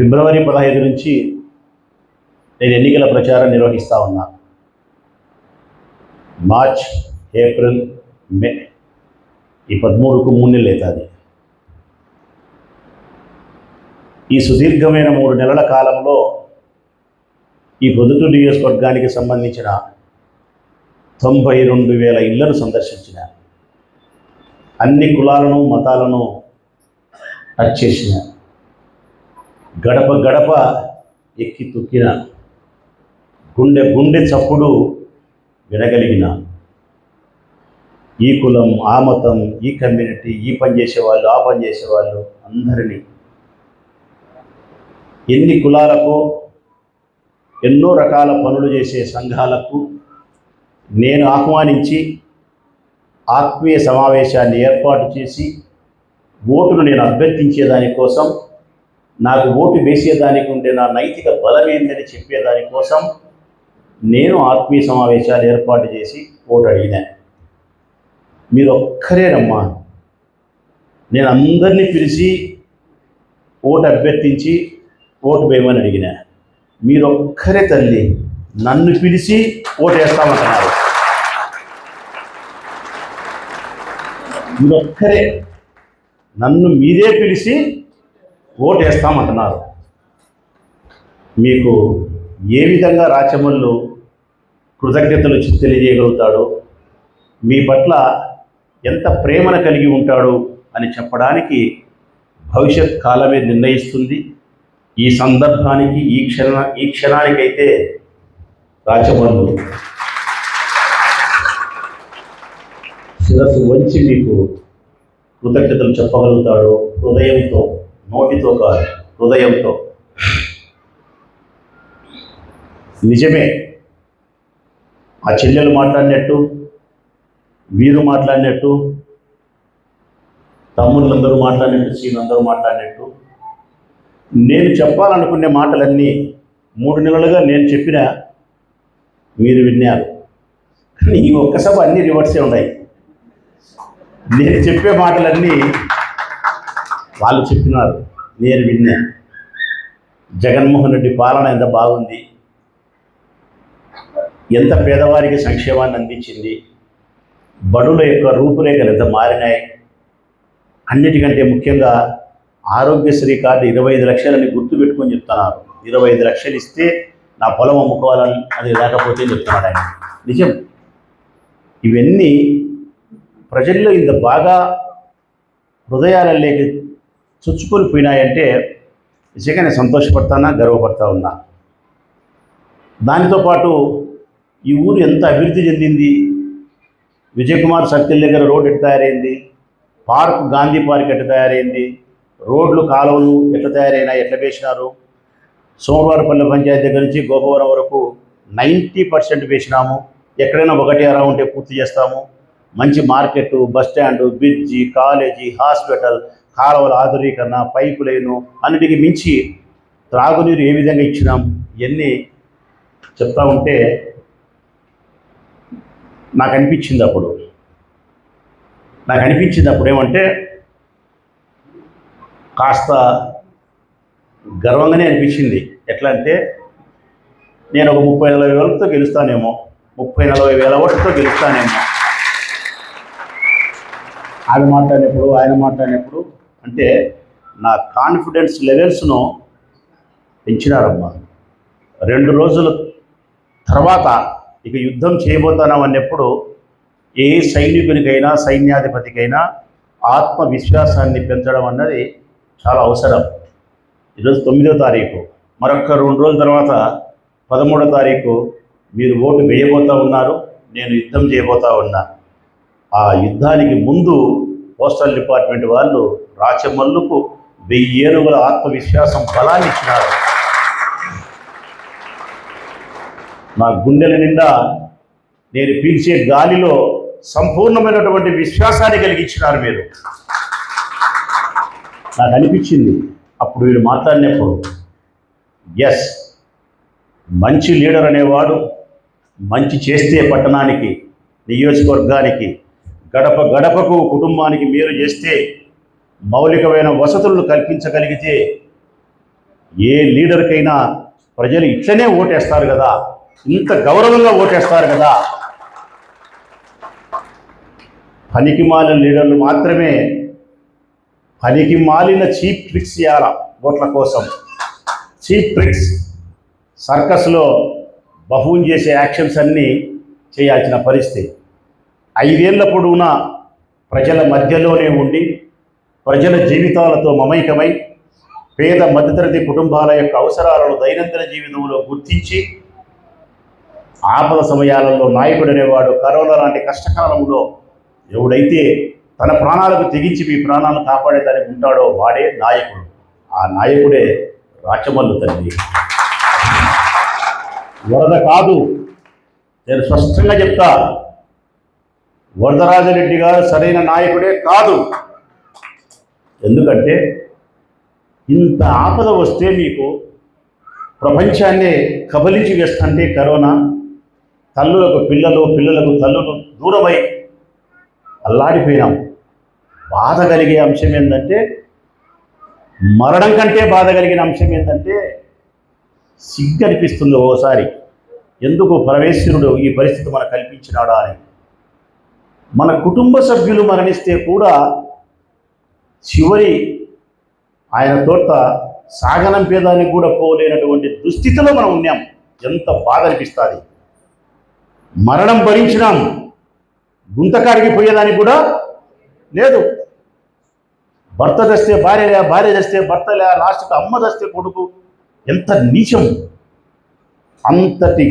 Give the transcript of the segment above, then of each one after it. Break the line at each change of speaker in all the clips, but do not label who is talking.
ఫిబ్రవరి పదహైదు నుంచి నేను ఎన్నికల ప్రచారం నిర్వహిస్తూ ఉన్నా. మార్చ్ ఏప్రిల్ మే ఈ పదమూడుకు మూడు నెలలు అవుతుంది. ఈ సుదీర్ఘమైన మూడు నెలల కాలంలో ఈ పొద్దుటూ నియోజకవర్గానికి సంబంధించిన తొంభై రెండు వేల ఇళ్ళను సందర్శించిన అన్ని కులాలను మతాలను టచ్ చేసిన గడప గడప ఎక్కి తొక్కిన గుండె గుండె చప్పుడు వినగలిగిన. ఈ కులం ఆ మతం ఈ కమ్యూనిటీ ఈ పని చేసేవాళ్ళు ఆ పని చేసేవాళ్ళు అందరినీ ఎన్ని కులాలకు ఎన్నో రకాల పనులు చేసే సంఘాలకు నేను ఆహ్వానించి ఆత్మీయ సమావేశాన్ని ఏర్పాటు చేసి ఓటును నేను అభ్యర్థించే దానికోసం నాకు ఓటు వేసేదానికి ఉండే నా నైతిక బలం చెప్పేదాని కోసం నేను ఆత్మీయ సమావేశాలు ఏర్పాటు చేసి ఓటు అడిగినా. మీరు ఒక్కరేనమ్మా నేను అందరినీ పిలిచి ఓటు అభ్యర్థించి ఓటు వేయమని అడిగిన. మీరు ఒక్కరే తల్లి నన్ను పిలిచి ఓటు వేస్తామంటున్నారు. మీరు ఒక్కరే నన్ను మీరే పిలిచి ఓటు వేస్తామంటున్నారు మీకు ఏ విధంగా రాచమల్లు కృతజ్ఞతలు చి- తెలియజేయగలుగుతాడో? మీ పట్ల ఎంత ప్రేమను కలిగి ఉంటాడు అని చెప్పడానికి భవిష్యత్ కాలమే నిర్ణయిస్తుంది. ఈ సందర్భానికి ఈ క్షణ ఈ క్షణానికైతే రాచమల్లు శిరస్సు వంచి మీకు కృతజ్ఞతలు చెప్పగలుగుతాడు. హృదయంతో నోటితో కాదు హృదయంతో. నిజమే. ఆ చెల్లెలు మాట్లాడినట్టు వీరు మాట్లాడినట్టు తమ్ముళ్ళందరూ మాట్లాడినట్టు సీనందరూ మాట్లాడినట్టు నేను చెప్పాలనుకునే మాటలన్నీ మూడు నెలలుగా నేను చెప్పిన మీరు విన్నారు. కానీ ఈ ఒక్కసభ అన్ని అన్నీ రివర్సే ఉన్నాయి. నేను చెప్పే మాటలన్నీ వాళ్ళు చెప్పినారు. నేను విన్నా. జగన్మోహన్ రెడ్డి పాలన ఎంత బాగుంది? ఎంత పేదవారికి సంక్షేమాన్ని అందించింది? బడుల యొక్క రూపురేఖలు ఎంత మారినాయి? అన్నిటికంటే ముఖ్యంగా ఆరోగ్యశ్రీ కార్డు ఇరవై ఐదు లక్షలని గుర్తుపెట్టుకొని చెప్తున్నారు. ఇరవై ఐదు లక్షలు ఇస్తే నా పొలం అమ్ముకోవాలని అది లేకపోతే చెప్తున్నాడు ఆయన. నిజం? ఇవన్నీ ప్రజల్లో ఇంత బాగా హృదయాలలోకి చొచ్చుకొని పోయినాయంటే నిజంగా నేను సంతోషపడతానా గర్వపడతా ఉన్నా దానితో పాటు ఈ ఊరు ఎంత అభివృద్ధి చెందింది? విజయకుమార్ సర్కిల్ దగ్గర రోడ్ ఎట్లా తయారైంది? పార్క్ గాంధీ పార్క్ ఎట్లా తయారైంది? రోడ్లు కాలువలు ఎట్లా తయారైనాయి? ఎట్లా వేసినారు? సోమవారపల్లి పంచాయతీ దగ్గర నుంచి గోపవరం వరకు నైంటీ పర్సెంట్ వేసినాము. ఎక్కడైనా ఒకటి అరా ఉంటే పూర్తి చేస్తాము. మంచి market bus stand bridge college hospital కాలువల ఆధునీకరణ పైపు లైను అన్నిటికి మించి త్రాగునీరు ఏ విధంగా ఇచ్చినాం ఇవన్నీ చెప్తా ఉంటే నాకు అనిపించింది అప్పుడు. నాకు అనిపించింది అప్పుడు ఏమంటే కాస్త గర్వంగానే అనిపించింది. ఎట్లా అంటే నేను ఒక ముప్పై నలభై వేలతో గెలుస్తానేమో. ముప్పై నలభై వేల ఓట్లతో గెలుస్తానేమో. ఆమె మాట్లాడినప్పుడు ఆయన మాట్లాడినప్పుడు అంటే నా కాన్ఫిడెన్స్ లెవెల్స్ను పెంచినారమ్మా. రెండు రోజుల తర్వాత ఇక యుద్ధం చేయబోతున్నాం అన్నప్పుడు ఏ సైనికునికైనా సైన్యాధిపతికైనా ఆత్మవిశ్వాసాన్ని పెంచడం అన్నది చాలా అవసరం. ఈరోజు తొమ్మిదో తారీఖు. మరొక రెండు రోజుల తర్వాత పదమూడో తారీఖు మీరు ఓటు వేయబోతా ఉన్నారు నేను యుద్ధం చేయబోతా ఉన్నా. ఆ యుద్ధానికి ముందు పోస్టల్ డిపార్ట్మెంట్ వాళ్ళు రాచమల్లుకు వెయ్యి ఏనుగుల ఆత్మవిశ్వాసం బలాన్ని ఇచ్చినారు నా గుండెల నిండా నేను పీల్చే గాలిలో సంపూర్ణమైనటువంటి విశ్వాసాన్ని కలిగించినారు మీరు. నాకు అనిపించింది అప్పుడు వీళ్ళు మాట్లాడినప్పుడు ఎస్ మంచి లీడర్ అనేవాడు మంచి చేస్తే పట్టణానికి నియోజకవర్గానికి గడప గడపకు కుటుంబానికి మీరు చేస్తే మౌలికమైన వసతులను కల్పించగలిగితే ఏ లీడర్కైనా ప్రజలు ఇట్లనే ఓటేస్తారు కదా ఇంత గౌరవంగా ఓటేస్తారు కదా. పనికి మాలిన లీడర్లు మాత్రమే పనికి మాలిన చీప్ ట్రిక్స్ ఇవ్వాల ఓట్ల కోసం. చీప్ ట్రిక్స్ సర్కస్లో బఫూన్ చేసే యాక్షన్స్ అన్నీ చేయాల్సిన పరిస్థితి. ఐదేళ్ళ పొడవునా ప్రజల మధ్యలోనే ఉండి ప్రజల జీవితాలతో మమైకమై పేద మధ్యతరగతి కుటుంబాల యొక్క అవసరాలను దైనందిన జీవితంలో గుర్తించి ఆపద సమయాలలో నాయకుడు అనేవాడు కరోనా లాంటి కష్టకాలంలో ఎవడైతే తన ప్రాణాలకు తెగించి మీ ప్రాణాలను కాపాడేదానికి ఉంటాడో వాడే నాయకుడు. ఆ నాయకుడే రాచమల్లు తల్లి. వరద కాదు. నేను స్పష్టంగా చెప్తా. వరదరాజరెడ్డి గారు సరైన నాయకుడే కాదు. ఎందుకంటే ఇంత ఆపద వస్తే మీకు ప్రపంచాన్నే కబలించి వేస్తుంటే కరోనా తల్లులకు పిల్లలు పిల్లలకు తల్లులు దూరమై అల్లాడిపోయినాం. బాధ కలిగే అంశం ఏంటంటే మరణం కంటే బాధ కలిగిన అంశం ఏంటంటే సిగ్గు అనిపిస్తుంది ఓసారి. ఎందుకు పరమేశ్వరుడు ఈ పరిస్థితి మనకు కల్పించినాడా అని. మన కుటుంబ సభ్యులు మరణిస్తే కూడా చివరి ఆయన తోట సాగనంపేదానికి కూడా పోలేనటువంటి దుస్థితిలో మనం ఉన్నాం. ఎంత బాధ అనిపిస్తుంది. మరణం భరించినాం గుంతకాడికి పోయేదానికి కూడా లేదు. భర్త తెస్తే భార్య భార్య తెస్తే భర్త లే లాస్ట్కి అమ్మ తెస్తే కొడుకు. ఎంత నీచం. అంతటి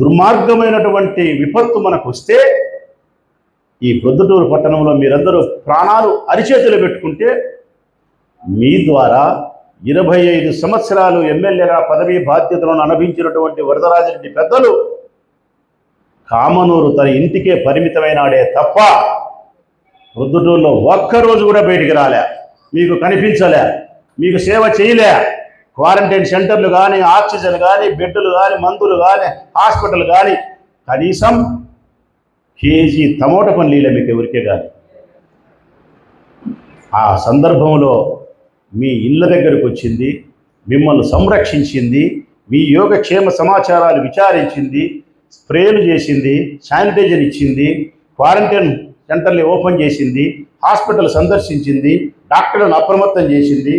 దుర్మార్గమైనటువంటి విపత్తు మనకు వస్తే ఈ ప్రొద్దుటూరు పట్టణంలో మీరందరూ ప్రాణాలు అరిచేతులు పెట్టుకుంటే మీ ద్వారా ఇరవై ఐదు సంవత్సరాలు ఎమ్మెల్యేగా పదవీ బాధ్యతలను అనుభవించినటువంటి వరదరాజరెడ్డి పెద్దలు కామనూరు తన ఇంటికే పరిమితమైనాడే తప్ప ప్రొద్దుటూరులో ఒక్కరోజు కూడా బయటికి రాలే. మీకు కనిపించలే. మీకు సేవ చేయలే. క్వారంటైన్ సెంటర్లు కానీ ఆక్సిజన్ కానీ బెడ్లు కానీ మందులు కానీ హాస్పిటల్ కానీ కనీసం కేజీ టమోటా పల్లీలే మీకు ఎవరికే కాదు. ఆ సందర్భంలో మీ ఇళ్ళ దగ్గరకు వచ్చింది మిమ్మల్ని సంరక్షించింది మీ యోగక్షేమ సమాచారాలు విచారించింది స్ప్రేలు చేసింది శానిటైజర్ ఇచ్చింది క్వారంటైన్ సెంటర్ని ఓపెన్ చేసింది హాస్పిటల్ సందర్శించింది డాక్టర్లను అప్రమత్తం చేసింది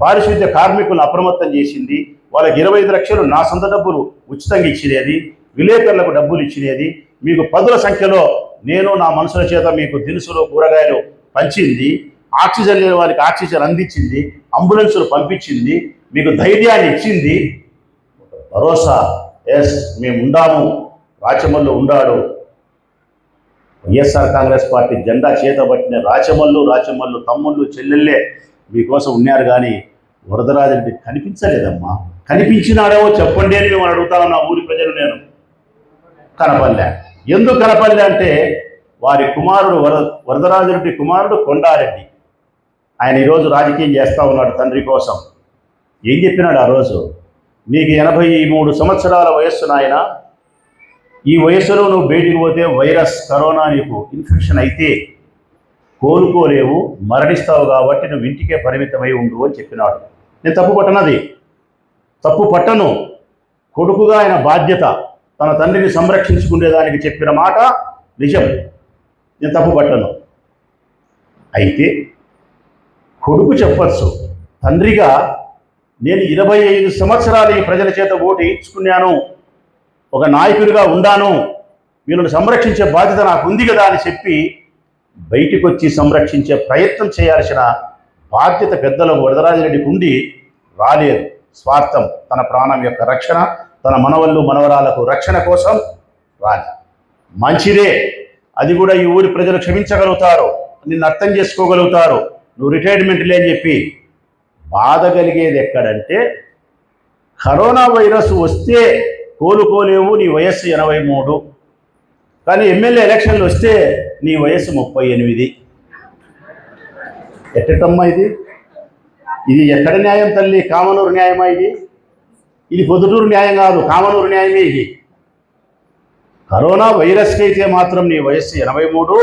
పారిశుద్ధ్య కార్మికులను అప్రమత్తం చేసింది వాళ్ళకి ఇరవై ఐదు లక్షలు నా సొంత డబ్బులు ఉచితంగా ఇచ్చినది విలేకరులకు డబ్బులు ఇచ్చినది మీకు పదుల సంఖ్యలో నేను నా మనుషుల చేత మీకు దినుసులు కూరగాయలు పంచింది ఆక్సిజన్ లేని వారికి ఆక్సిజన్ అందించింది అంబులెన్సులు పంపించింది మీకు ధైర్యాన్ని ఇచ్చింది. భరోసా ఎస్ మేము ఉండాము రాచమల్లు ఉండాడు. వైఎస్ఆర్ కాంగ్రెస్ పార్టీ జెండా చేతబట్టిన రాచమల్లు రాచమల్లు తమ్ముళ్ళు చెల్లెళ్ళే మీకోసం ఉన్నారు కానీ వరదరాజరెడ్డి కనిపించలేదమ్మా. కనిపించినాడేమో చెప్పండి అని మేము అడుగుతాను నా ఊరి ప్రజలు నేను. కనపడలే. ఎందుకు కనపల్లె అంటే వారి కుమారుడు వర వరదరాజరెడ్డి కుమారుడు కొండారెడ్డి. ఆయన ఈరోజు రాజకీయం చేస్తూ ఉన్నాడు తండ్రి కోసం. ఏం చెప్పినాడు ఆ రోజు? నీకు ఎనభై మూడు సంవత్సరాల వయస్సు నాయన. ఈ వయస్సులో నువ్వు బయటికి పోతే వైరస్ కరోనా నీకు ఇన్ఫెక్షన్ అయితే కోలుకోలేవు మరణిస్తావు కాబట్టి నువ్వు ఇంటికే పరిమితమై ఉండు అని చెప్పినాడు. నేను తప్పు పట్టనది. తప్పు పట్టను. కొడుకుగా ఆయన బాధ్యత. తన తండ్రిని సంరక్షించుకునేదానికి చెప్పిన మాట నిజం. నేను తప్పు పట్టను. అయితే కొడుకు చెప్పచ్చు తండ్రిగా నేను ఇరవై ఐదు సంవత్సరాలు ఈ ప్రజల చేత ఓటు వేయించుకున్నాను. ఒక నాయకుడిగా ఉండాను. వీళ్ళని సంరక్షించే బాధ్యత నాకు ఉంది కదా అని చెప్పి బయటికి వచ్చి సంరక్షించే ప్రయత్నం చేయాల్సిన బాధ్యత పెద్దలకు వరదరాజరెడ్డికి ఉండి రాలేదు. స్వార్థం తన ప్రాణం యొక్క రక్షణ తన మనవళ్ళు మనవరాలకు రక్షణ కోసం రాని. మంచిదే. అది కూడా ఈ ఊరి ప్రజలు క్షమించగలుగుతారు నిన్ను అర్థం చేసుకోగలుగుతారు. నువ్వు రిటైర్మెంట్ లేని చెప్పి బాధ కలిగేది ఎక్కడంటే కరోనా వైరస్ వస్తే కోలుకోలేవు నీ వయస్సు ఎనభై మూడు. కానీ ఎమ్మెల్యే ఎలక్షన్లు వస్తే నీ వయస్సు ముప్పై ఎనిమిది. ఎట్టటమ్మా ఇది? ఇది ఎక్కడ న్యాయం తల్లి? కామనూరు న్యాయమా ఇది? ఇది పొద్దుటూరు న్యాయం కాదు కామనూరు న్యాయమే ఇది. కరోనా వైరస్కి అయితే మాత్రం నీ వయస్సు ఎనభై మూడు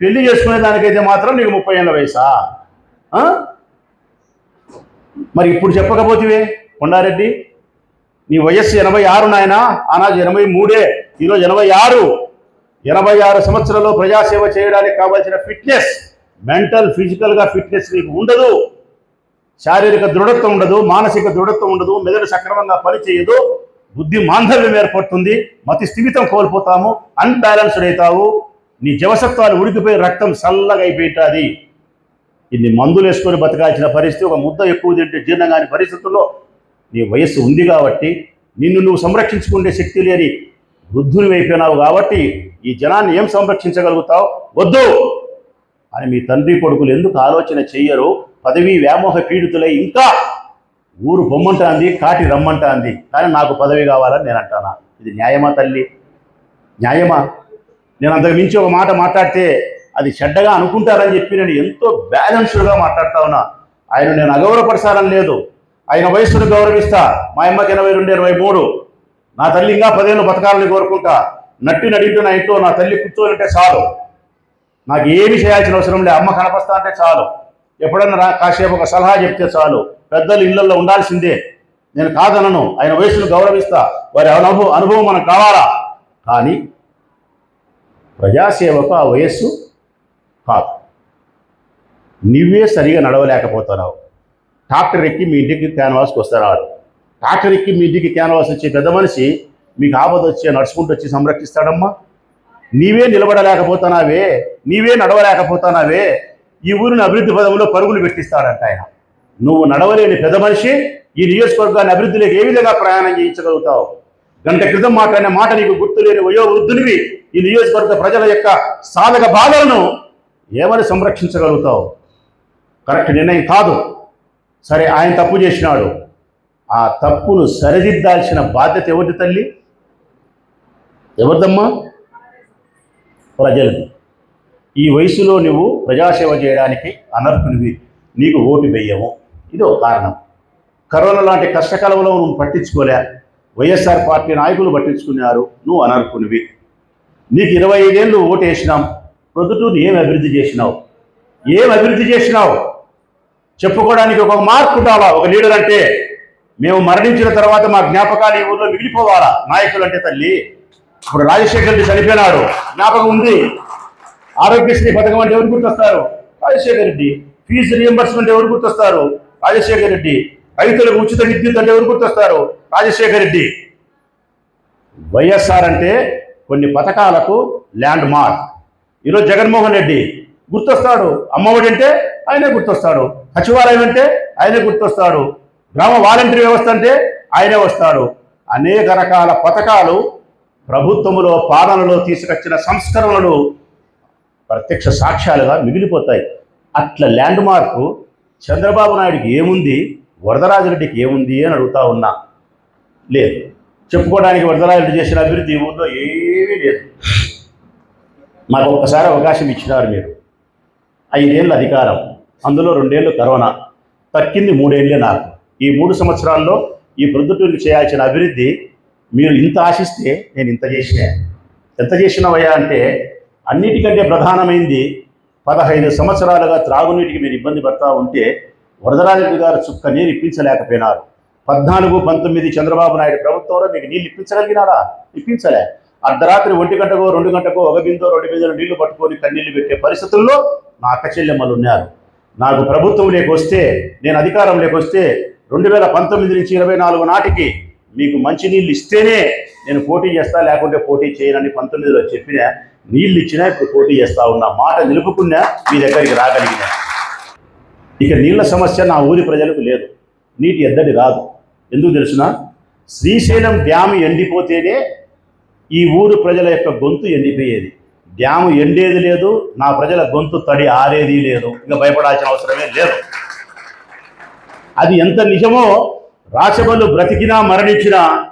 పెళ్ళి చేసుకునే దానికైతే మాత్రం నీకు ముప్పై ఏళ్ళ వయసా? మరి ఇప్పుడు చెప్పకపోతివే కొండారెడ్డి. నీ వయస్సు ఎనభై ఆరు నాయన ఆనాడు ఎనభై మూడే ఈరోజు ఎనభై ఆరు. ఎనభై ఆరు సంవత్సరాల్లో ప్రజాసేవ చేయడానికి కావాల్సిన ఫిట్నెస్ మెంటల్ ఫిజికల్గా ఫిట్నెస్ నీకు ఉండదు. శారీరక దృఢత్వం ఉండదు మానసిక దృఢత్వం ఉండదు మెదడు సక్రమంగా పనిచేయదు బుద్ధి మాంధవ్యం ఏర్పడుతుంది మతి స్థిమితం కోల్పోతాము అన్బ్యాలెన్స్డ్ అవుతావు నీ జవసత్వాలు ఉడికిపోయి రక్తం చల్లగా అయిపోయింటుంది. ఇన్ని మందులు వేసుకొని బతకాల్సిన పరిస్థితి ఒక ముద్ద ఎక్కువ తింటే జీర్ణం కాని పరిస్థితుల్లో నీ వయస్సు ఉంది కాబట్టి నిన్ను నువ్వు సంరక్షించుకునే శక్తి లేని వృద్ధుని అయిపోయినావు కాబట్టి ఈ జనాన్ని ఏం సంరక్షించగలుగుతావు? వద్దు! అని మీ తండ్రి కొడుకులు ఎందుకు ఆలోచన చెయ్యరు? పదవి వ్యామోహ పీడితులై ఇంకా ఊరు బొమ్మంటాంది కాటి రమ్మంటాంది. కానీ నాకు పదవి కావాలని నేను అంటానా? ఇది న్యాయమా తల్లి? న్యాయమా? నేను అంతకు మించి ఒక మాట మాట్లాడితే అది చెడ్డగా అనుకుంటారని చెప్పి నేను ఎంతో బ్యాలెన్స్డ్గా మాట్లాడుతా ఉన్నా. ఆయన నేను అగౌరవపరచాలని లేదు. ఆయన వయస్సును గౌరవిస్తా. మా అమ్మకి ఎనభై రెండు ఇరవై మూడు. నా తల్లి ఇంకా పదేళ్ళు బతకాలని కోరుకుంటా. నట్టి నడింటు నా ఇంట్లో నా తల్లి కూర్చోనంటే చాలు. నాకు ఏమి చేయాల్సిన అవసరం లేదు అమ్మ కనపస్తా అంటే చాలు. ఎప్పుడన్నా రా కాసేపు ఒక సలహా చెప్తే చాలు. పెద్దలు ఇళ్ళలో ఉండాల్సిందే. నేను కాదనను. ఆయన వయసును గౌరవిస్తా. వారి అనుభవం అనుభవం మనకు కావాలా? కానీ ప్రజాసేవకు ఆ వయస్సు కాదు. నువ్వే సరిగా నడవలేకపోతున్నావు. ట్రాక్టర్ ఎక్కి మీ ఇంటికి క్యాన్వాస్కి వస్తారు ట్రాక్టర్ ఎక్కి మీ ఇంటికి క్యాన్వాస్ వచ్చే పెద్ద మనిషి మీకు ఆపద వచ్చి నడుచుకుంటూ వచ్చి సంరక్షిస్తాడమ్మా? నీవే నిలబడలేకపోతున్నావే. నీవే నడవలేకపోతున్నావే. ఈ ఊరిని అభివృద్ధి పదంలో పరుగులు పెట్టిస్తాడంట ఆయన. నువ్వు నడవలేని పెద్ద మనిషి ఈ నియోజకవర్గాన్ని అభివృద్ధిలోకి ఏ విధంగా ప్రయాణం చేయించగలుగుతావు? గంట క్రితం మాట్లాడిన మాట నీకు గుర్తులేని లేని వృద్ధునివి ఈ నియోజకవర్గ ప్రజల యొక్క సాధక బాధలను ఏమని సంరక్షించగలుగుతావు? కరెక్ట్ నిర్ణయం కాదు. సరే ఆయన తప్పు చేసినాడు. ఆ తప్పును సరిదిద్దాల్సిన బాధ్యత ఎవరిది తల్లి? ఎవరిదమ్మా? ప్రజలది. ఈ వయసులో నువ్వు ప్రజాసేవ చేయడానికి అనర్హునివి. నీకు ఓటు వేయము. ఇది ఒక కారణం. కరోనా లాంటి కష్టకాలంలో నువ్వు పట్టించుకోలే. వైఎస్ఆర్ పార్టీ నాయకులు పట్టించుకున్నారు. నువ్వు అనర్హునివి. నీకు ఇరవై ఐదేళ్ళు ఓటు వేసినాం. ప్రొద్దుటూరు ఏం అభివృద్ధి చేసినావు? ఏం అభివృద్ధి చేసినావు? చెప్పుకోవడానికి ఒక మార్క్ ఉండాలా? ఒక లీడర్ అంటే మేము మరణించిన తర్వాత మా జ్ఞాపకాలు ఈ ఊర్లో మిగిలిపోవాలా? నాయకులు అంటే తల్లి. ఇప్పుడు రాజశేఖర్ రెడ్డి చనిపోయినాడు. జ్ఞాపకం ఉంది. ఆరోగ్యశ్రీ పథకం అంటే ఎవరు గుర్తొస్తారు? రాజశేఖర రెడ్డి. ఫీజు రియంబర్స్మెంట్ ఎవరు గుర్తొస్తారు? రాజశేఖర రెడ్డి. రైతులకు ఉచిత విద్యుత్ అంటే ఎవరు గుర్తొస్తారు? రాజశేఖర రెడ్డి. వైఎస్ఆర్ అంటే కొన్ని పథకాలకు ల్యాండ్ మార్క్ ఈరోజు జగన్మోహన్ రెడ్డి గుర్తొస్తాడు. అమ్మఒడి అంటే ఆయనే గుర్తొస్తాడు. సచివాలయం అంటే ఆయనే గుర్తొస్తాడు. గ్రామ వాలంటీర్ వ్యవస్థ అంటే ఆయనే వస్తాడు. అనేక రకాల పథకాలు ప్రభుత్వములో పాలనలో తీసుకొచ్చిన సంస్కరణలు ప్రత్యక్ష సాక్ష్యాలుగా మిగిలిపోతాయి. అట్లా ల్యాండ్ మార్కు చంద్రబాబు నాయుడికి ఏముంది? వరదరాజరెడ్డికి ఏముంది అని అడుగుతా ఉన్నా. లేదు. చెప్పుకోవడానికి వరదరాజరెడ్డి చేసిన అభివృద్ధి ఈ ఊళ్ళో ఏమీ లేదు. మాకు ఒక్కసారి అవకాశం ఇచ్చినారు మీరు. ఐదేళ్ళు అధికారం. అందులో రెండేళ్ళు కరోనా. తక్కింది మూడేళ్ళే నాకు. ఈ మూడు సంవత్సరాల్లో ఈ ప్రొద్దుటూరికి చేయాల్సిన అభివృద్ధి మీరు ఇంత ఆశిస్తే నేను ఇంత చేసిన. ఎంత చేసినవయ్యా అంటే అన్నిటికంటే ప్రధానమైంది పదహైదు సంవత్సరాలుగా త్రాగునీటికి మీరు ఇబ్బంది పడతా ఉంటే వరదరాజరెడ్డి గారు చుక్క నీరు ఇప్పించలేకపోయినారు. పద్నాలుగు పంతొమ్మిది చంద్రబాబు నాయుడు ప్రభుత్వంలో మీకు నీళ్ళు ఇప్పించగలిగినారా? ఇప్పించలే. అర్ధరాత్రి ఒంటి గంటకో రెండు గంటకో ఒక బిందో రెండు బిందెలు నీళ్ళు పట్టుకొని కన్నీళ్ళు పెట్టే పరిస్థితుల్లో నా అక్క చెల్లెమ్మలు ఉన్నారు. నాకు ప్రభుత్వం లేకొస్తే నేను అధికారం లేకొస్తే రెండు వేల పంతొమ్మిది నుంచి ఇరవై నాలుగు నాటికి మీకు మంచి నీళ్ళు ఇస్తేనే నేను పోటీ చేస్తా లేకుంటే పోటీ చేయనని పంతొమ్మిదిలో చెప్పిన నీళ్ళు ఇచ్చినా ఇప్పుడు పోటీ చేస్తా ఉన్నా. మాట నిలుపుకున్నా మీ దగ్గరికి రాగలిగినా. ఇక నీళ్ళ సమస్య నా ఊరి ప్రజలకు లేదు. నీటి ఎద్దడి రాదు. ఎందుకు తెలుసునా? శ్రీశైలం డ్యాము ఎండిపోతేనే ఈ ఊరు ప్రజల యొక్క గొంతు ఎండిపోయేది. డ్యాము ఎండేది లేదు నా ప్రజల గొంతు తడి ఆరేది లేదు. ఇంకా భయపడాల్సిన అవసరమే లేదు. అది ఎంత నిజమో రాచబలు బ్రతికినా మరణించినా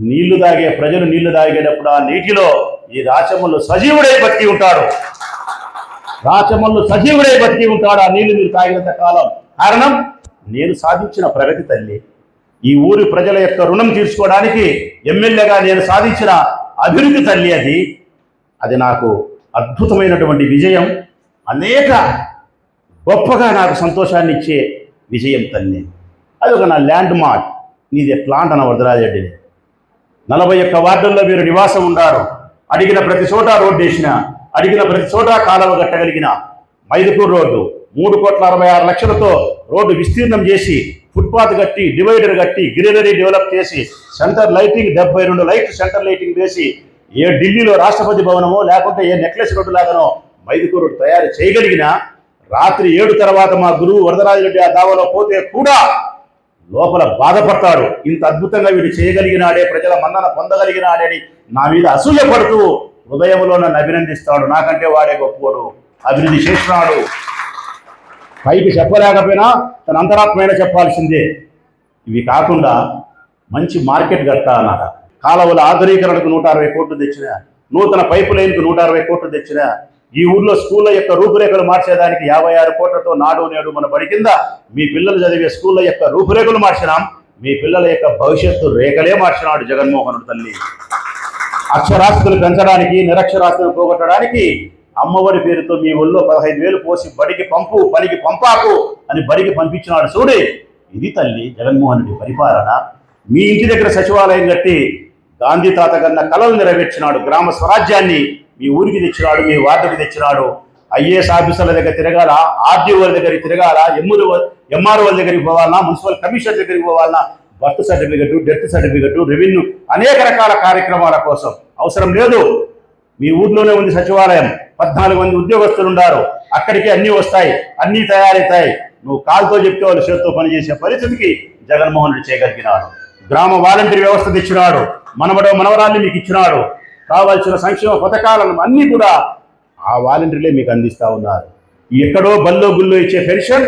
నీళ్ళు తాగే ప్రజలు నీళ్ళు తాగేటప్పుడు ఆ నీటిలో ఈ రాచమల్లు సజీవుడై బతికి ఉంటాడు. రాచమల్లు సజీవుడై బతికి ఉంటాడు ఆ నీళ్ళు మీరు తాగినంత కాలం. కారణం నేను సాధించిన ప్రగతి తల్లి. ఈ ఊరి ప్రజల యొక్క రుణం తీర్చుకోవడానికి ఎమ్మెల్యేగా నేను సాధించిన అభివృద్ధి తల్లి అది. అది నాకు అద్భుతమైనటువంటి విజయం. అనేక గొప్పగా నాకు సంతోషాన్ని ఇచ్చే విజయం తల్లి. అది ఒక నా ల్యాండ్ మార్క్ నీది ఎట్లా అంటున్నా వరదరాజరెడ్డిని? నలభై ఒక్క వార్డుల్లో మీరు నివాసం ఉండారు. అడిగిన ప్రతి చోట రోడ్డు వేసిన అడిగిన ప్రతి చోట కాలువ కట్టగలిగిన మైదుకూరు రోడ్డు మూడు కోట్ల అరవై ఆరు లక్షలతో రోడ్డు విస్తీర్ణం చేసి ఫుట్పాత్ కట్టి డివైడర్ కట్టి గ్రీనరీ డెవలప్ చేసి సెంటర్ లైటింగ్ డెబ్బై రెండు లైట్ సెంటర్ లైటింగ్ వేసి ఏ ఢిల్లీలో రాష్ట్రపతి భవనమో లేకుంటే ఏ నెక్లెస్ రోడ్డు లాగానో మైదుకూరు రోడ్డు తయారు చేయగలిగిన రాత్రి ఏడు తర్వాత మా గురువు వరదరాజరెడ్డి ఆ దావలో పోతే కూడా లోపల బాధపడతాడు. ఇంత అద్భుతంగా వీడు చేయగలిగినాడే ప్రజల మన్నన పొందగలిగినాడే అని నా మీద అసూయపడుతూ హృదయంలో నన్ను అభినందిస్తాడు. నాకంటే వాడే గొప్పవాడు. అభివృద్ధి చేస్తున్నాడు పైకి చెప్పలేకపోయినా తన అంతరాత్మైన చెప్పాల్సిందే. ఇవి కాకుండా మంచి మార్కెట్ కట్టా అన్నట కాలువల ఆధునీకరణకు నూట అరవై కోట్లు తెచ్చిన నూతన పైపు లైన్కు నూట అరవై కోట్లు తెచ్చిన ఈ ఊర్లో స్కూళ్ళ యొక్క రూపురేఖలు మార్చేదానికి యాభై ఆరు కోట్లతో నాడు నేడు మన బడి కింద మీ పిల్లలు చదివే స్కూళ్ళ యొక్క రూపురేఖలు మార్చినాం. మీ పిల్లల యొక్క భవిష్యత్తు రేఖలే మార్చినాడు జగన్మోహనుడు తల్లి. అక్షరాస్తులు పెంచడానికి నిరక్షరాస్తులు పోగొట్టడానికి అమ్మఒడి పేరుతో మీ ఒళ్ళో పదహైదు వేలు పోసి బడికి పంపు పనికి పంపాకు అని బడికి పంపించినాడు చూడే. ఇది తల్లి జగన్మోహన్ రెడ్డి పరిపాలన. మీ ఇంటి దగ్గర సచివాలయం కట్టి గాంధీ తాత కన్నా కలలు నెరవేర్చినాడు గ్రామ స్వరాజ్యాన్ని. మీ ఊరికి తెచ్చినాడు మీ వార్డుకి తెచ్చినాడు ఐఏఎస్ ఆఫీసర్ల దగ్గర తిరగాల ఆర్డీఓల దగ్గరికి తిరగాల ఎంఆర్ఓ ఎంఆర్ఓల దగ్గరికి పోవాలన్నా మున్సిపల్ కమిషనర్ దగ్గరికి పోవాలన్నా birth certificate death certificate revenue అనేక రకాల కార్యక్రమాల కోసం. అవసరం లేదు. మీ ఊర్లోనే ఉంది సచివాలయం. పద్నాలుగు మంది ఉద్యోగస్తులు ఉన్నారు అక్కడికి అన్నీ వస్తాయి అన్నీ తయారవుతాయి నువ్వు కాలుతో చెప్తే వాళ్ళు చేతితో పనిచేసే పరిస్థితికి జగన్మోహన్ రెడ్డి చేయగలిగినాడు. గ్రామ వాలంటీర్ వ్యవస్థ తెచ్చినాడు. మనవడో మనవరాన్ని మీకు ఇచ్చినాడు. కావాల్సిన సంక్షేమ పథకాలను అన్నీ కూడా ఆ వాలంటీర్లే మీకు అందిస్తా ఉన్నారు. ఎక్కడో బల్లో గుల్లో ఇచ్చే పెన్షన్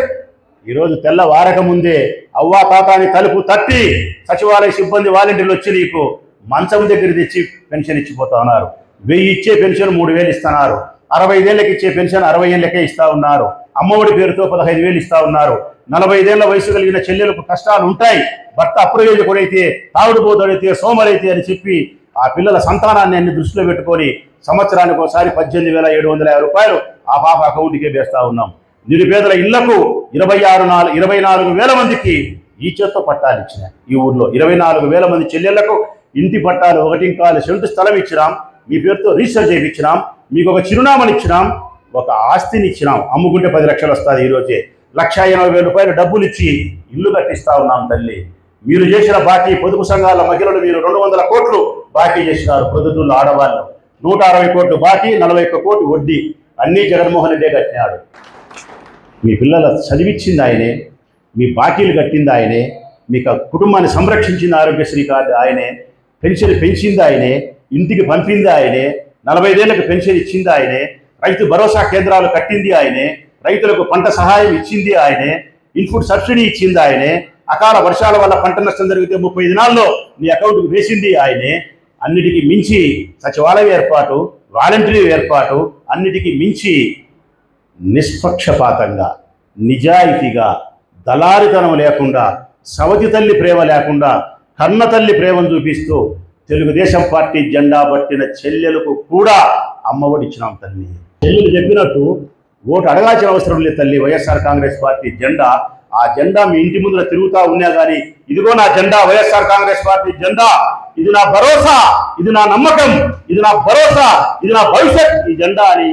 ఈరోజు తెల్లవారక ముందే అవ్వా తాతాని తలుపు తట్టి సచివాలయ సిబ్బంది వాలంటీర్లు వచ్చి నీకు మంచం దగ్గర తెచ్చి పెన్షన్ ఇచ్చిపోతా ఉన్నారు. వెయ్యి ఇచ్చే పెన్షన్ మూడు వేలు ఇస్తున్నారు. అరవై ఐదేళ్ళకి ఇచ్చే పెన్షన్ అరవై ఏళ్ళకే ఇస్తా ఉన్నారు. అమ్మఒడి పేరుతో పదహైదు వేలు ఇస్తా ఉన్నారు. నలభై ఐదేళ్ళ వయసు కలిగిన చెల్లెలకు కష్టాలు ఉంటాయి. భర్త అప్రయోజకుడైతే తాగుడుపోతాడైతే సోమరైతే అని చెప్పి ఆ పిల్లల సంతానాన్ని అన్ని దృష్టిలో పెట్టుకొని సంవత్సరానికి ఒకసారి పద్దెనిమిది వేల ఏడు వందల యాభై రూపాయలు ఆ పాప అకౌంట్కే వేస్తూ ఉన్నాం. నిరుపేదల ఇళ్ళకు ఇరవై ఆరు నాలుగు ఇరవై నాలుగు వేల మందికి ఈ చేత్తో పట్టాలు ఇచ్చిన. ఈ ఊర్లో ఇరవై నాలుగు వేల మంది చెల్లెళ్ళకు ఇంటి పట్టాలు ఒకటి కాలు సెంటు స్థలం ఇచ్చినాం. మీ పేరుతో రీసెర్చ్ చేయించినాం. మీకు ఒక చిరునామాని ఇచ్చినాం. ఒక ఆస్తిని ఇచ్చినాం. అమ్ముకుంటే పది లక్షలు వస్తుంది ఈరోజే లక్ష ఎనభై వేల రూపాయలు డబ్బులు ఇచ్చి ఇల్లు కట్టిస్తా ఉన్నాం తల్లి. మీరు చేసిన బాకీ పొదుపు సంఘాల మహిళలు మీరు రెండు వందల కోట్లు బాకీ చేసినారు పొద్దుటూళ్ళు ఆడవాళ్ళు. నూట అరవై కోట్లు బాకీ నలభై ఒక్క కోట్లు వడ్డీ. అన్నీ జగన్మోహన్ రెడ్డే కట్టినాడు. మీ పిల్లల చదివిచ్చింది ఆయనే మీ బాకీలు కట్టింది ఆయనే మీకు కుటుంబాన్ని సంరక్షించింది ఆరోగ్యశ్రీ కార్డు ఆయనే పెన్షన్ పెంచింది ఆయనే ఇంటికి పంపింది ఆయనే నలభై ఏళ్ళకి పెన్షన్ ఇచ్చింది ఆయనే రైతు భరోసా కేంద్రాలు కట్టింది ఆయనే రైతులకు పంట సహాయం ఇచ్చింది ఆయనే ఇన్పుట్ సబ్సిడీ ఇచ్చింది ఆయనే అకాల వర్షాల వల్ల పంట నష్టం జరిగితే ముప్పై దినాల్లో మీ అకౌంట్కు వేసింది ఆయనే అన్నిటికీ మించి సచివాలయం ఏర్పాటు వాలంటరీ ఏర్పాటు అన్నిటికీ మించి నిష్పక్షపాతంగా నిజాయితీగా దళారితనం లేకుండా సవతి తల్లి ప్రేమ లేకుండా కన్న తల్లి ప్రేమను చూపిస్తూ తెలుగుదేశం పార్టీ జెండా పట్టిన చెల్లెలకు కూడా అమ్మఒడి ఇచ్చినాం తల్లి. చెల్లెలు చెప్పినట్టు ఓటు అడగాల్సిన అవసరం లేదు తల్లి. వైఎస్ఆర్ కాంగ్రెస్ పార్టీ జెండా ఆ జెండా మీ ఇంటి ముందర తిరుగుతా ఉన్నా కానీ ఇదిగో నా జెండా వైఎస్ఆర్ కాంగ్రెస్ పార్టీ జెండా. ఇది నా భరోసా ఇది నా నమ్మకం ఇది నా భరోసా ఇది నా భవిష్యత్. ఈ జెండా అని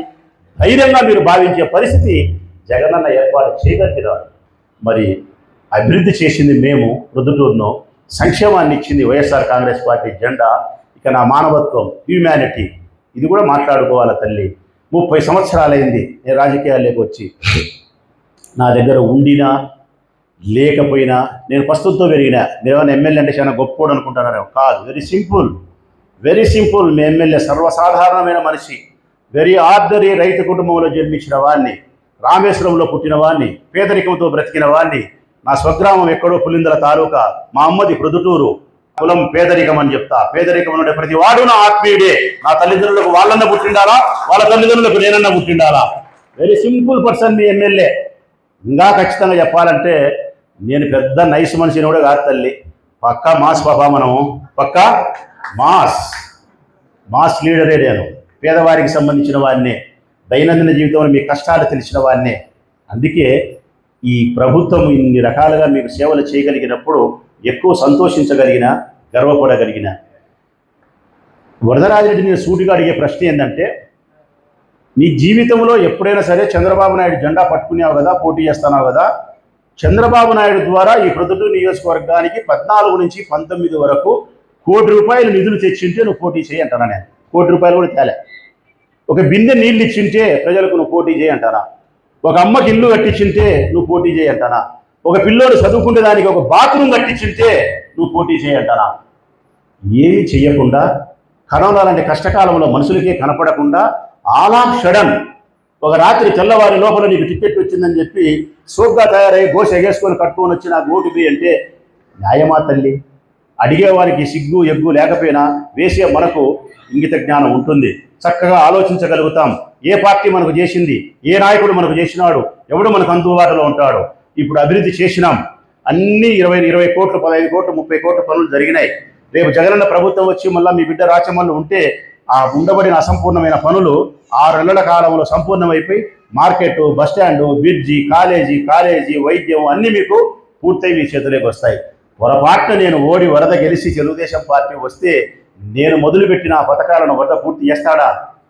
ధైర్యంగా మీరు భావించే పరిస్థితి జగనన్న ఏర్పాటు చేయగలిగినారు. మరి అభివృద్ధి చేసింది మేము ప్రొద్దుటూరును సంక్షేమాన్ని ఇచ్చింది వైఎస్ఆర్ కాంగ్రెస్ పార్టీ జెండా. ఇక నా మానవత్వం హ్యూమానిటీ ఇది కూడా మాట్లాడుకోవాలి తల్లి. ముప్పై సంవత్సరాలైంది నేను రాజకీయాల్లోకి వచ్చి. నా దగ్గర ఉండినా లేకపోయినా నేను ప్రస్తుతంతో పెరిగిన మీరు ఏమైనా ఎమ్మెల్యే అంటే చాలా గొప్పోడు అనుకుంటున్నారేమో? కాదు. వెరీ సింపుల్ వెరీ సింపుల్ మీ ఎమ్మెల్యే సర్వసాధారణమైన మనిషి. వెరీ ఆర్డరీ రైతు కుటుంబంలో జన్మించిన వాడిని రామేశ్వరంలో పుట్టిన వాడిని పేదరికంతో బ్రతికిన వాడిని నా స్వగ్రామం ఎక్కడో పులిందల తాలూకా మా అమ్మది ప్రొదుటూరు కులం పేదరికం అని చెప్తా. పేదరికం ఉండే ప్రతి వాడు నా ఆత్మీయుడే. నా తల్లిదండ్రులకు వాళ్ళన్న పుట్టిండాలా? వాళ్ళ తల్లిదండ్రులకు నేనన్నా పుట్టిండాలా? వెరీ సింపుల్ పర్సన్ మీ ఎమ్మెల్యే. ఇంకా ఖచ్చితంగా చెప్పాలంటే నేను పెద్ద నైస్ మనిషిని కూడా కాదు తల్లి. పక్కా మాస్ పాప మనము. పక్కా మాస్. మాస్ లీడరే నేను. పేదవారికి సంబంధించిన వాడినే దైనందిన జీవితంలో మీ కష్టాలు తెలిసిన వాడినే అందుకే ఈ ప్రభుత్వం ఇన్ని రకాలుగా మీకు సేవలు చేయగలిగినప్పుడు ఎక్కువ సంతోషించగలిగిన గర్వపడగలిగిన. వరదరాజరెడ్డి నేను సూటిగా అడిగే ప్రశ్న ఏంటంటే నీ జీవితంలో ఎప్పుడైనా సరే చంద్రబాబు నాయుడు జెండా పట్టుకునేవు కదా పోటీ చేస్తున్నావు కదా చంద్రబాబు నాయుడు ద్వారా ఈ ప్రొద్దుటూ నియోజకవర్గానికి పద్నాలుగు నుంచి పంతొమ్మిది వరకు కోటి రూపాయలు నిధులు తెచ్చింటే నువ్వు పోటీ చేయి అంటానా నేను? కోటి రూపాయలు కూడా తేలే. ఒక బిందె నీళ్ళు ఇచ్చింటే ప్రజలకు నువ్వు పోటీ చేయి అంటానా? ఒక అమ్మకి ఇల్లు కట్టించింటే నువ్వు పోటీ చేయి అంటానా? ఒక పిల్లోడు చదువుకుంటే దానికి ఒక బాత్రూమ్ కట్టించింటే నువ్వు పోటీ చేయి అంటానా? ఏమీ చేయకుండా కరోనా లాంటి కష్టకాలంలో మనుషులకే కనపడకుండా ఆలాం షడన్ ఒక రాత్రి తెల్లవారి లోపల నీకు టికెట్ వచ్చిందని చెప్పి సోగ్గా తయారై గోష ఎగేసుకొని కట్టుకొని వచ్చి నాకు అంటే న్యాయమా తల్లి? అడిగేవారికి సిగ్గు ఎగ్గు లేకపోయినా వేసే మనకు ఇంగిత జ్ఞానం ఉంటుంది. చక్కగా ఆలోచించగలుగుతాం. ఏ పార్టీ మనకు చేసింది? ఏ నాయకుడు మనకు చేసినాడు? ఎవడు మనకు అందుబాటులో ఉంటాడు? ఇప్పుడు అభివృద్ధి చేసినాం. అన్ని ఇరవై ఇరవై కోట్లు పదహైదు కోట్లు ముప్పై కోట్ల పనులు జరిగినాయి. రేపు జగనన్న ప్రభుత్వం వచ్చి మళ్ళీ మీ బిడ్డ రాచమల్లు ఉంటే ఆ ఉండబడిన అసంపూర్ణమైన పనులు ఆరు నెలల కాలంలో సంపూర్ణమైపోయి market bus stand bridge college college వైద్యం అన్నీ మీకు పూర్తయి మీ చేతిలోకి వస్తాయి. పొరపాటున నేను ఓడి వరద గెలిచి తెలుగుదేశం పార్టీ వస్తే నేను మొదలుపెట్టిన ఆ పథకాలను వరద పూర్తి చేస్తాడా?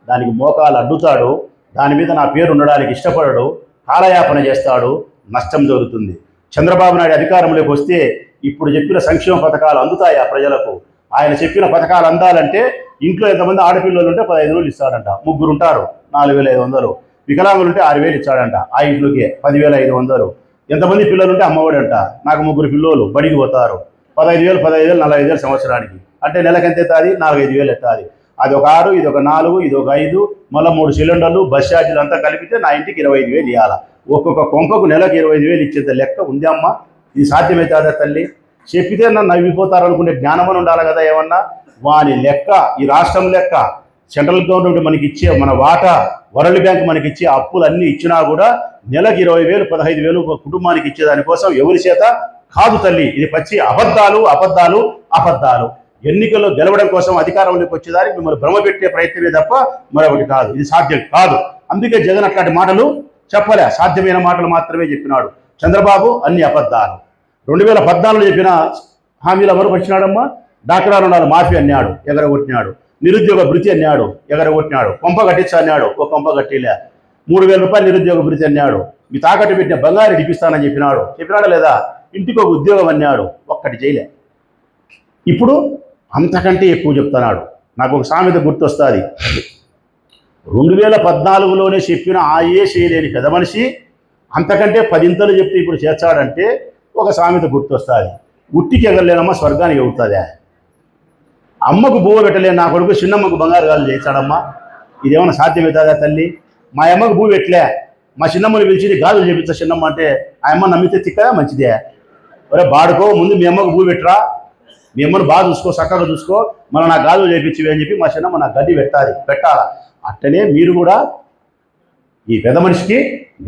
దానికి మోకాలు అడ్డుతాడు దాని మీద నా పేరు ఉండడానికి ఇష్టపడడు కాలయాపన చేస్తాడు నష్టం జరుగుతుంది. చంద్రబాబు నాయుడు అధికారంలోకి వస్తే ఇప్పుడు చెప్పిన సంక్షేమ పథకాలు అందుతాయా ప్రజలకు? ఆయన చెప్పిన పథకాలు అందాలంటే ఇంట్లో ఎంతమంది ఆడపిల్లలు ఉంటే పదహైదు వేలు ఇస్తాడంట. ముగ్గురు ఉంటారు నాలుగు వేల ఐదు వందలు. వికలాంగులు ఉంటే ఆరు వేలు ఇచ్చాడంట. ఆ ఇంట్లోకి పదివేల ఐదు వందలు. ఎంతమంది పిల్లలు ఉంటే అమ్మఒడి అంట నాకు ముగ్గురు పిల్లలు బడికి పోతారు. పదహైదు వేలు పదహైదు వేలు నలభై ఐదు వేలు సంవత్సరానికి. అంటే నెలకు ఎంత ఎత్తాది? నాలుగైదు వేలు ఎత్తాది. అది ఒక ఆరు ఇది ఒక నాలుగు ఇది ఒక ఐదు మళ్ళీ మూడు సిలిండర్లు బస్ ఛార్జీలు అంతా కలిపితే నా ఇంటికి ఇరవై ఐదు వేలు ఇవ్వాలా ఒక్కొక్క కొంపకు నెలకు ఇరవై ఐదు వేలు ఇచ్చేంత లెక్క ఉంది అమ్మ ఇది సాధ్యమవుతుందా తల్లి? చెప్పితే నన్ను నవ్విపోతారు అనుకునే జ్ఞానం ఉండాలి కదా ఏమన్నా? వాని లెక్క ఈ రాష్ట్రం లెక్క సెంట్రల్ గవర్నమెంట్ మనకి ఇచ్చే మన వాటా వరల్డ్ బ్యాంక్ మనకి ఇచ్చే అప్పులు అన్నీ ఇచ్చినా కూడా నెలకు ఇరవై వేలు పదహైదు వేలు ఒక కుటుంబానికి ఇచ్చే దానికోసం ఎవరి చేత? కాదు తల్లి ఇది పచ్చి అబద్ధాలు అబద్ధాలు అబద్ధాలు. ఎన్నికల్లో గెలవడం కోసం అధికారంలోకి వచ్చేదానికి మిమ్మల్ని భ్రమ పెట్టే ప్రయత్నమే తప్ప మరొకటి కాదు. ఇది సాధ్యం కాదు. అందుకే జగన్ అట్లాంటి మాటలు చెప్పలే. సాధ్యమైన మాటలు మాత్రమే చెప్పినాడు. చంద్రబాబు అన్ని అబద్ధాలు. రెండు వేల పద్నాలుగులో చెప్పిన హామీలు ఎవరు వచ్చినాడమ్మా. డాక్రా రుణాలు మాఫీ అన్నాడు ఎగరగొట్టినాడు. నిరుద్యోగ భృతి అన్నాడు ఎగరగొట్టినాడు. కొంప కట్టించా అన్నాడు ఒక కొంప కట్టిలే. మూడు వేల రూపాయలు నిరుద్యోగ భృతి అన్నాడు మీ తాకట్టు పెట్టిన బంగారు ఇడిపిస్తానని చెప్పినాడు. చెప్పినాడా లేదా? ఇంటికి ఒక ఉద్యోగం అన్నాడు ఒక్కటి చేయలే. ఇప్పుడు అంతకంటే ఎక్కువ చెప్తున్నాడు. నాకు ఒక సామెత గుర్తొస్తుంది. రెండు వేల పద్నాలుగులోనే చెప్పిన ఆయే చేయలేని పెద్ద మనిషి అంతకంటే పదింతలు చెప్తే ఇప్పుడు చేర్చాడంటే ఒక సామెత గుర్తొస్తుంది. ఉట్టికి ఎగరలేనమ్మ స్వర్గానికి ఎగురుతుందా. అమ్మకు బువ్వ పెట్టలేని నా కొడుకు చిన్నమ్మకు బంగారు గాలు చేస్తాడమ్మా ఇదేమన్నా సాధ్యమవుతుందా తల్లి? మా అమ్మకు భూ పెట్టలే. మా చిన్నమ్మని పిలిచి గాజులు చేపించా చిన్నమ్మ అంటే ఆ అమ్మ నమ్మితే తిక్కదా? మంచిదే. ఒరే బాడుకో ముందు మీ అమ్మకు భూ పెట్టరా? మీ అమ్మను బాగా చూసుకో చక్కగా చూసుకో. మన నా గాజులు చేపించివి అని చెప్పి మా చిన్నమ్మ నా గడ్డి పెట్టాలి. పెట్టాలా? అట్టనే మీరు కూడా ఈ పెద్ద మనిషికి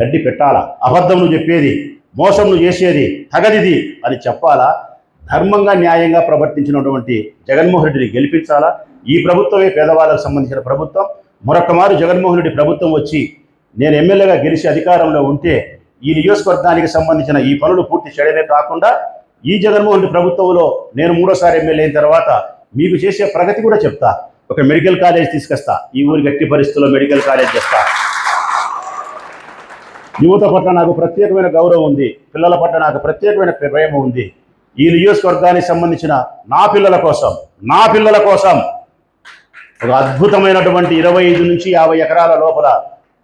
గడ్డి పెట్టాలా? అబద్ధం నువ్వు చెప్పేది. మోసం నువ్వు చేసేది తగదిది అని చెప్పాలా? ధర్మంగా న్యాయంగా ప్రవర్తించినటువంటి జగన్మోహన్ రెడ్డిని గెలిపించాలా? ఈ ప్రభుత్వమే పేదవాళ్ళకు సంబంధించిన ప్రభుత్వం. మరొకమారు జగన్మోహన్ రెడ్డి ప్రభుత్వం వచ్చి నేను ఎమ్మెల్యేగా గెలిచి అధికారంలో ఉంటే ఈ నియోజకవర్గానికి సంబంధించిన ఈ పనులు పూర్తి చేయడమే కాకుండా ఈ జగన్మోహన్ రెడ్డి ప్రభుత్వంలో నేను మూడోసారి ఎమ్మెల్యే అయిన తర్వాత మీకు చేసే ప్రగతి కూడా చెప్తా. ఒక మెడికల్ కాలేజ్ తీసుకొస్తా. ఈ ఊరి గట్టి పరిస్థితుల్లో మెడికల్ కాలేజ్ చేస్తా. యువత పట్ల నాకు ప్రత్యేకమైన గౌరవం ఉంది పిల్లల పట్ల నాకు ప్రత్యేకమైన ప్రేమ ఉంది. ఈ నియోజకవర్గానికి సంబంధించిన నా పిల్లల కోసం నా పిల్లల కోసం ఒక అద్భుతమైనటువంటి ఇరవై ఐదు నుంచి యాభై ఎకరాల లోపల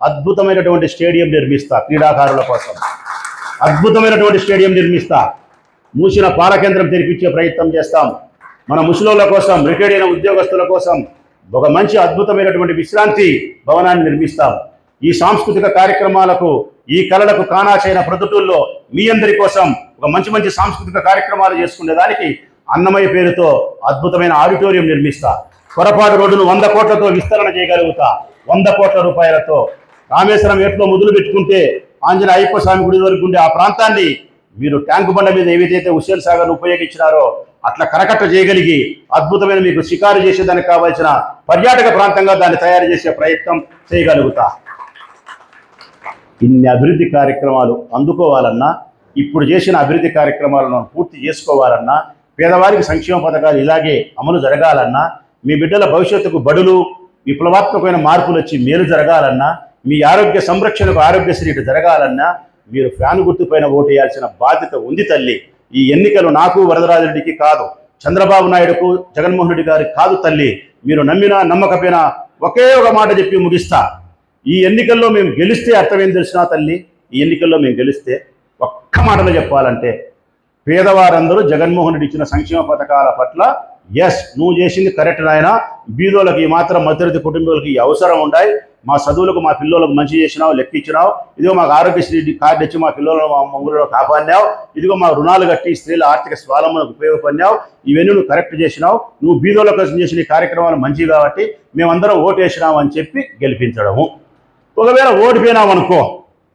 అద్భుతమైనటువంటి స్టేడియం నిర్మిస్తా క్రీడాకారుల కోసం. అద్భుతమైనటువంటి స్టేడియం నిర్మిస్తా. మూసిన పాల కేంద్రం తెరిపించే ప్రయత్నం చేస్తాం. మన ముసలోళ్ళ కోసం రిటైర్డ్ అయిన ఉద్యోగస్తుల కోసం ఒక మంచి అద్భుతమైనటువంటి విశ్రాంతి భవనాన్ని నిర్మిస్తాం. ఈ సాంస్కృతిక కార్యక్రమాలకు ఈ కళలకు కానాచైన ప్రొద్దుటూల్లో మీ అందరి కోసం ఒక మంచి మంచి సాంస్కృతిక కార్యక్రమాలు చేసుకునే దానికి అన్నమయ్య పేరుతో అద్భుతమైన ఆడిటోరియం నిర్మిస్తా. పొరపాటు రోడ్డును వంద కోట్లతో విస్తరణ చేయగలుగుతా. వంద కోట్ల రూపాయలతో రామేశ్వరం ఎట్లో మొదలు పెట్టుకుంటే ఆంజనేయ అయ్యప్ప స్వామి గుడి వరకు ఉండే ఆ ప్రాంతాన్ని మీరు ట్యాంకు బండ మీద ఏవైతే హుస్సేన్ సాగర్ను ఉపయోగించినారో అట్లా కరకట్ట చేయగలిగి అద్భుతమైన మీకు షికారు చేసేదానికి కావాల్సిన పర్యాటక ప్రాంతంగా దాన్ని తయారు చేసే ప్రయత్నం చేయగలుగుతా. ఇన్ని అభివృద్ధి కార్యక్రమాలు అందుకోవాలన్నా ఇప్పుడు చేసిన అభివృద్ధి కార్యక్రమాలను పూర్తి చేసుకోవాలన్నా పేదవారికి సంక్షేమ పథకాలు ఇలాగే అమలు జరగాలన్నా మీ బిడ్డల భవిష్యత్తుకు బడులు విప్లవాత్మకమైన మార్పులు వచ్చి మేలు జరగాలన్నా మీ ఆరోగ్య సంరక్షణకు ఆరోగ్యశ్రీ ఇటు జరగాలన్నా మీరు ఫ్యాన్ గుర్తుపైన ఓటేయాల్సిన బాధ్యత ఉంది తల్లి. ఈ ఎన్నికలు నాకు వరదరాజరెడ్డికి కాదు చంద్రబాబు నాయుడుకు జగన్మోహన్ రెడ్డి గారికి కాదు తల్లి. మీరు నమ్మినా నమ్మకపోయినా ఒకే ఒక మాట చెప్పి ముగిస్తా. ఈ ఎన్నికల్లో మేము గెలిస్తే అర్థమేం తెలిసినా తల్లి. ఈ ఎన్నికల్లో మేము గెలిస్తే ఒక్క మాటలో చెప్పాలంటే పేదవారందరూ జగన్మోహన్ రెడ్డి ఇచ్చిన సంక్షేమ పథకాల పట్ల ఎస్ నువ్వు చేసింది కరెక్ట్ నాయన. బీదోళ్ళకి ఈ మాత్రం మధ్యతరగతి కుటుంబాలకి అవసరం ఉండాయి మా చదువులకు మా పిల్లలకు మంచి చేసినావు లెక్కించినావు ఇదిగో మాకు ఆరోగ్యశ్రీ కార్డు ఇచ్చి మా పిల్లలను మా ఊళ్ళో కాపాడినావు. ఇదిగో మా రుణాలు కట్టి స్త్రీల ఆర్థిక స్వాలంబనకు ఉపయోగపడినావు. ఇవన్నీ నువ్వు కరెక్ట్ చేసినావు. నువ్వు బీదోళ్ళ కోసం చేసిన ఈ కార్యక్రమాలు మంచివి కాబట్టి మేమందరం ఓటేసినావు అని చెప్పి గెలిపించడము. ఒకవేళ ఓడిపోయినావు అనుకో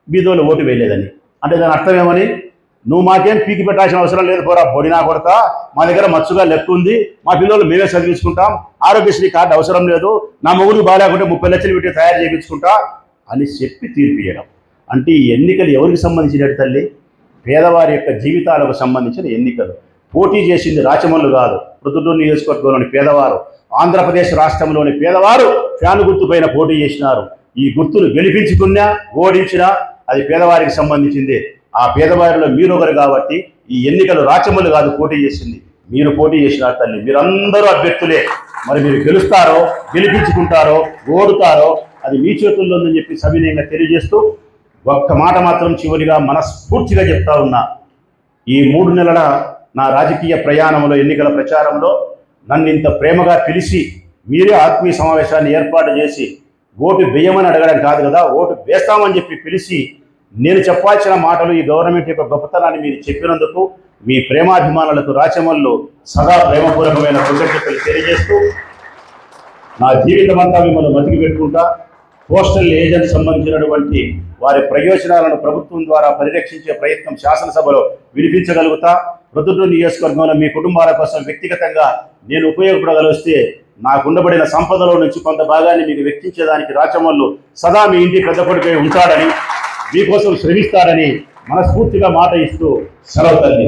బీదోళ్ళు ఓటు వేయలేదని. అంటే దాని అర్థం ఏమని? నువ్వు మాకేం పీకి పెట్టాల్సిన అవసరం లేదు పోరా పొడినా కొడతా మా దగ్గర మచ్చుగా లెక్క ఉంది మా పిల్లలు మేమే చదివించుకుంటాం ఆరోగ్యశ్రీ కార్డు అవసరం లేదు నా మొగుడు బాగాలేకుంటే ముప్పై లక్షలు పెట్టి తయారు చేయించుకుంటా అని చెప్పి తీర్పు ఇవ్వడం అంటే ఈ ఎన్నికలు ఎవరికి సంబంధించినట్టు తల్లి? పేదవారి యొక్క జీవితాలకు సంబంధించిన ఎన్నికలు. పోటీ చేసింది రాచమల్లు కాదు ప్రొద్దుటూరు నియోజకవర్గంలోని పేదవారు ఆంధ్రప్రదేశ్ రాష్ట్రంలోని పేదవారు ఫ్యాను గుర్తుపైన పోటీ చేసినారు. ఈ గుర్తును గెలిపించుకున్నా ఓడించినా అది పేదవారికి సంబంధించింది. ఆ పేదవారిలో మీరు ఒకరు కాబట్టి ఈ ఎన్నికలు రాచమ్మలు కాదు పోటీ చేసింది. మీరు పోటీ చేసిన తల్లి. మీరందరూ అభ్యర్థులే. మరి మీరు గెలుస్తారో గెలిపించుకుంటారో ఓడుతారో అది మీ చేతుల్లో ఉందని చెప్పి సవినయంగా తెలియజేస్తూ ఒక్క మాట మాత్రం చివరిగా మనస్ఫూర్తిగా చెప్తా ఉన్నా. ఈ మూడు నెలల నా రాజకీయ ప్రయాణంలో ఎన్నికల ప్రచారంలో నన్ను ఇంత ప్రేమగా పిలిచి మీరే ఆత్మీయ సమావేశాన్ని ఏర్పాటు చేసి ఓటు వేయమని అడగడం కాదు కదా ఓటు వేస్తామని చెప్పి పిలిచి నేను చెప్పాల్సిన మాటలు ఈ గవర్నమెంట్ యొక్క గొప్పతనాన్ని మీరు చెప్పినందుకు మీ ప్రేమాభిమానులకు రాచమల్లు సదా ప్రేమపూర్వకమైన కృతజ్ఞతలు తెలియజేస్తూ నా జీవితం అంతా మిమ్మల్ని బతికి పెట్టుకుంటా పోస్టల్ ఏజెంట్ సంబంధించినటువంటి వారి ప్రయోజనాలను ప్రభుత్వం ద్వారా పరిరక్షించే ప్రయత్నం శాసనసభలో వినిపించగలుగుతా. ప్రొద్దుటూరు నియోజకవర్గంలో మీ కుటుంబాల కోసం వ్యక్తిగతంగా నేను ఉపయోగపడగలిస్తే నాకుండబడిన సంపదలో నుంచి కొంత భాగాన్ని మీకు వ్యక్తించేదానికి రాచమల్లు సదా మీ ఇంటి పెద్ద ఉంటాడని మీకోసం శ్రమిస్తాడని మనస్ఫూర్తిగా మాట ఇస్తూ సెలవు తల్లి.